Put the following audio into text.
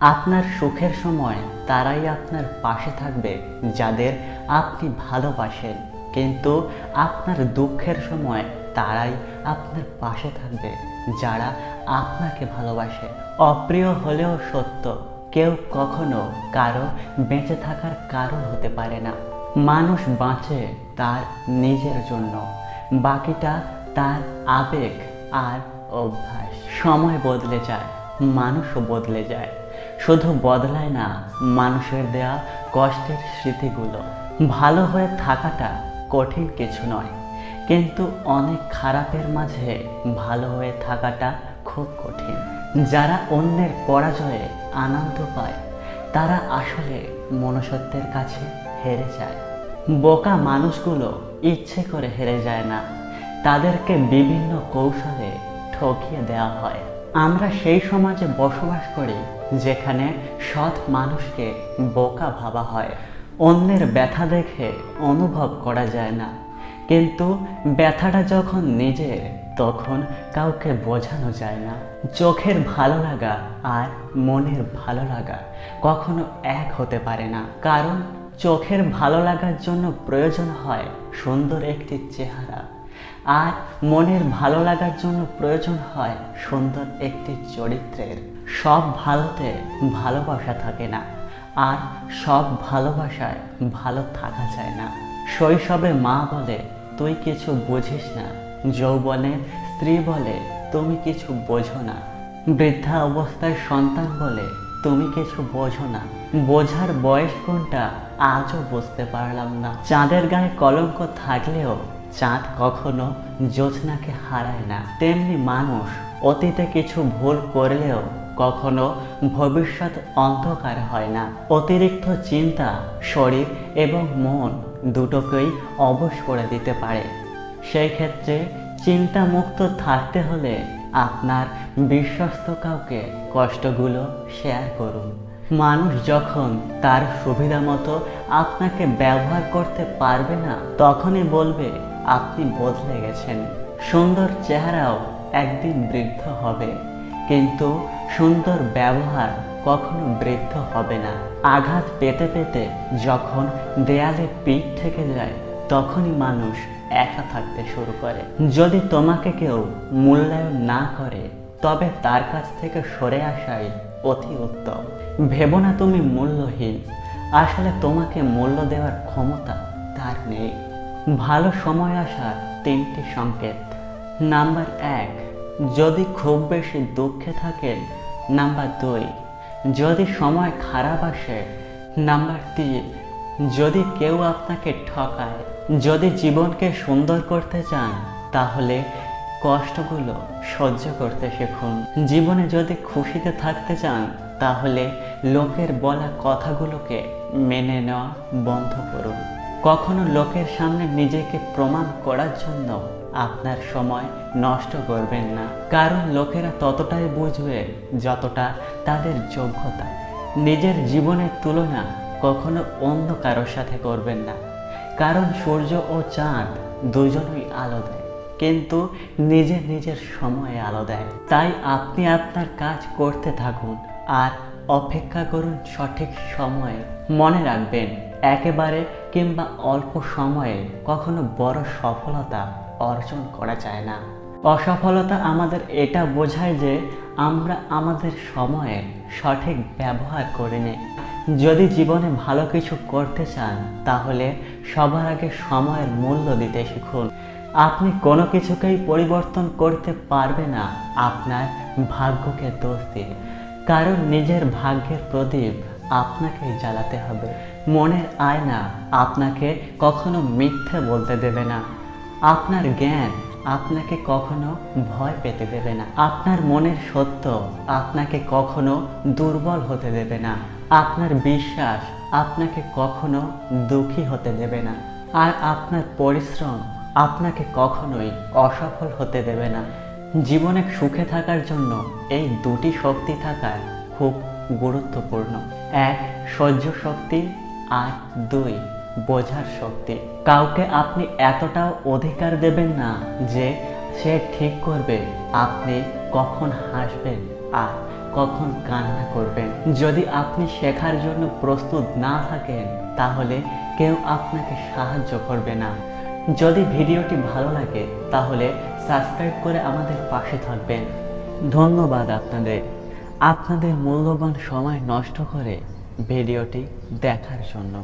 আপনার সুখের সময় তারাই আপনার পাশে থাকবে, যাদের আপনি ভালোবাসেন। কিন্তু আপনার দুঃখের সময় তারাই আপনার পাশে থাকবে, যারা আপনাকে ভালোবাসে। অপ্রিয় হলেও সত্য, কেউ কখনো কারও বেঁচে থাকার কারণ হতে পারে না। মানুষ বাঁচে তার নিজের জন্য, বাকিটা তার আবেগ আর অভ্যাস। সময় বদলে যায়, মানুষও বদলে যায়। শুধু বদলায় না, মানুষের দেয়া কষ্টের স্মৃতিগুলো ভালো হয়ে থাকাটা কঠিন কিছু নয়। কিন্তু অনেক খারাপের মাঝে ভালো হয়ে থাকাটা খুব কঠিন। যারা অন্যের পরাজয়ে আনন্দ পায়, তারা আসলে মনুষ্যত্বের কাছে হেরে যায়। বোকা মানুষগুলো ইচ্ছে করে হেরে যায় না। তাদেরকে বিভিন্ন কৌশলে ঠকিয়ে দেওয়া হয়। আমরা সেই সমাজে বসবাস করি যেখানে সৎ মানুষকে বোকা ভাবা হয়। অন্যের ব্যথা দেখে অনুভব করা যায় না। কিন্তু ব্যথাটা যখন নিজের তখন কাউকে বোঝানো যায় না। চোখের ভালো লাগা আর মনের ভালো লাগা কখনো এক হতে পারে না। কারণ চোখের ভালো লাগার জন্য প্রয়োজন হয় সুন্দর একটি চেহারা। আর মনের ভালো লাগার জন্য প্রয়োজন হয় সুন্দর একটি চরিত্রের। সব ভালোতে ভালোবাসা থাকে না, আর সব ভালোবাসায় ভালো থাকা যায় না। শৈশবে মা বলে, তুই কিছু বুঝিস না। যৌবনে স্ত্রী বলে, তুমি কিছু বোঝো না। বৃদ্ধা অবস্থায় সন্তান বলে, তুমি কিছু বোঝো না। বোঝার বয়স কোনটা, আজও বুঝতে পারলাম না। চাঁদের গায়ে কলঙ্ক থাকলেও চাঁদ কখনো জ্যোৎস্নাকে হারায় না। তেমনি মানুষ অতীতে কিছু ভুল করলেও কখনো ভবিষ্যৎ অন্ধকার হয় না। অতিরিক্ত চিন্তা, শরীর এবং মন দুটোকেই অবশ করে দিতে পারে। সেই ক্ষেত্রে চিন্তামুক্ত থাকতে হলে আপনার বিশ্বস্ত কাউকে কষ্টগুলো শেয়ার করুন। মানুষ যখন তার সুবিধা মতো আপনাকে ব্যবহার করতে পারবে না, তখনই বলবে আপনি বদলে গেছেন। সুন্দর চেহারাও একদিন বৃদ্ধ হবে। কিন্তু সুন্দর ব্যবহার কখনো বৃদ্ধ হবে না। আঘাত পেতে পেতে যখন দেয়ালে পিঠ থেকে যায়, তখনই মানুষ একা থাকতে শুরু করে। যদি তোমাকে কেউ মূল্যায়ন না করে, তবে তার কাছ থেকে সরে আসাই অতি উত্তম। ভেবো না তুমি মূল্যহীন। আসলে তোমাকে মূল্য দেওয়ার ক্ষমতা তার নেই। ভালো সময় আসার তিনটি সংকেত। নাম্বার এক, যদি খুব বেশি দুঃখে থাকেন। নাম্বার দুই, যদি সময় খারাপ আসে। নাম্বার তিন, যদি কেউ আপনাকে ঠকায়। যদি জীবনকে সুন্দর করতে চান, তাহলে কষ্টগুলো সহ্য করতে শিখুন। জীবনে যদি খুশিতে থাকতে চান, তাহলে লোকের বলা কথাগুলোকে মেনে নেওয়া বন্ধ করুন। কখনো লোকের সামনে নিজেকে প্রমাণ করার জন্য আপনার সময় নষ্ট করবেন না। কারণ লোকেরা ততটাই বুঝবে যতটা তাদের যোগ্যতা। নিজের জীবনের তুলনা কখনো অন্য কারোর সাথে করবেন না। কারণ সূর্য ও চাঁদ দুজনই আলো দেয়, কিন্তু নিজের নিজের সময়ে আলো দেয়। তাই আপনি আপনার কাজ করতে থাকুন আর অপেক্ষা করুন সঠিক সময়ে। মনে রাখবেন একেবারে কিংবা অল্প সময়ে কখনো বড় সফলতা অর্জন করা যায় না। অসফলতা আমাদের এটা বোঝায় যে আমরা আমাদের সময়ে সঠিক ব্যবহার করে নেই। যদি জীবনে ভালো কিছু করতে চান, তাহলে সবার আগে সময়ের মূল্য দিতে শিখুন। আপনি কোনো কিছুকেই পরিবর্তন করতে পারবে না, আপনার ভাগ্যকে দোষ দিয়ে কারণ নিজের ভাগ্যের প্রদীপ আপনাকেই জ্বালাতে হবে। মনের আয়না আপনাকে কখনো মিথ্যে বলতে দেবে না। আপনার জ্ঞান আপনাকে কখনো ভয় পেতে দেবে না। আপনার মনের সত্য আপনাকে কখনো দুর্বল হতে দেবে না। আপনার বিশ্বাস আপনাকে কখনো দুঃখী হতে দেবে না। আর আপনার পরিশ্রম আপনাকে কখনোই অসফল হতে দেবে না। জীবনে সুখে থাকার জন্য এই দুটি শক্তি থাকা খুব গুরুত্বপূর্ণ। এক, সহ্য শক্তি আর দুই, বোঝার শক্তি। কাউকে আপনি এতটাও অধিকার দেবেন না যে সে ঠিক করবে, আপনি কখন হাসবেন আর কখন কান্না করবেন। যদি আপনি শেখার জন্য প্রস্তুত না থাকেন, তাহলে কেউ আপনাকে সাহায্য করবে না। যদি ভিডিওটি ভালো লাগে, তাহলে সাবস্ক্রাইব করে আমাদের পাশে থাকবেন। ধন্যবাদ আপনাদের। আপনাদের মূল্যবান সময় নষ্ট করে ভিডিওটি দেখার জন্য।